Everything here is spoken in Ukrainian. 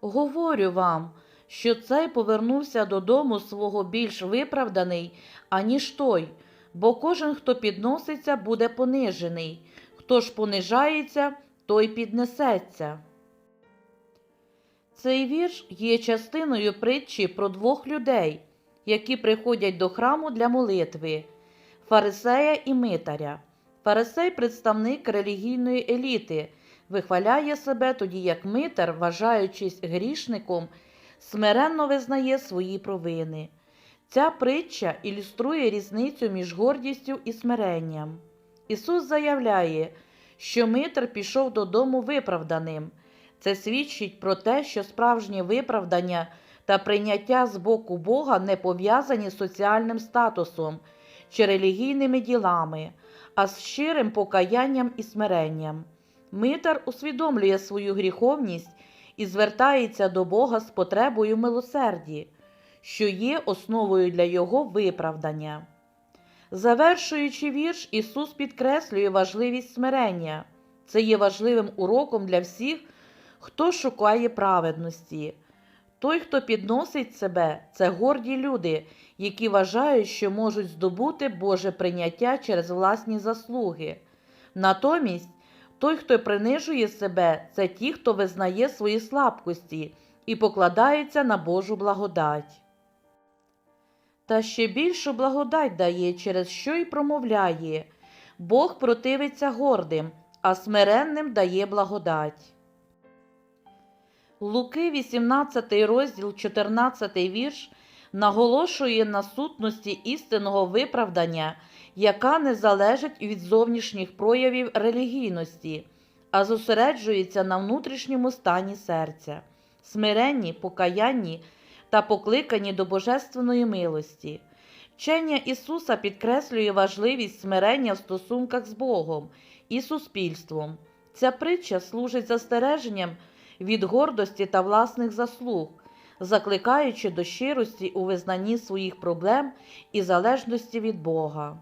Говорю вам, що цей повернувся додому свого більш виправданий, аніж той, бо кожен, хто підноситься, буде понижений, хто ж понижається, той піднесеться. Цей вірш є частиною притчі про двох людей, які приходять до храму для молитви фарисея і митаря. Фарисей представник релігійної еліти, вихваляє себе, тоді як митар, вважаючись грішником, смиренно визнає свої провини. Ця притча ілюструє різницю між гордістю і смиренням. Ісус заявляє, що митар пішов додому виправданим. Це свідчить про те, що справжнє виправдання та прийняття з боку Бога не пов'язані з соціальним статусом чи релігійними ділами, а з щирим покаянням і смиренням. Митар усвідомлює свою гріховність і звертається до Бога з потребою милосерді, що є основою для його виправдання. Завершуючи вірш, Ісус підкреслює важливість смирення. Це є важливим уроком для всіх, хто шукає праведності. Той, хто підносить себе, це горді люди, які вважають, що можуть здобути Боже прийняття через власні заслуги. Натомість, той, хто принижує себе, це ті, хто визнає свої слабкості і покладається на Божу благодать. Та ще більшу благодать дає, через що й промовляє Бог противиться гордим, а смиренним дає благодать. Луки, 18 розділ, 14 вірш, наголошує на сутності істинного виправдання, яка не залежить від зовнішніх проявів релігійності, а зосереджується на внутрішньому стані серця, смиренні, покаянні та покликані до божественної милості. Вчення Ісуса підкреслює важливість смирення в стосунках з Богом і суспільством. Ця притча служить застереженням від гордості та власних заслуг, закликаючи до щирості у визнанні своїх проблем і залежності від Бога.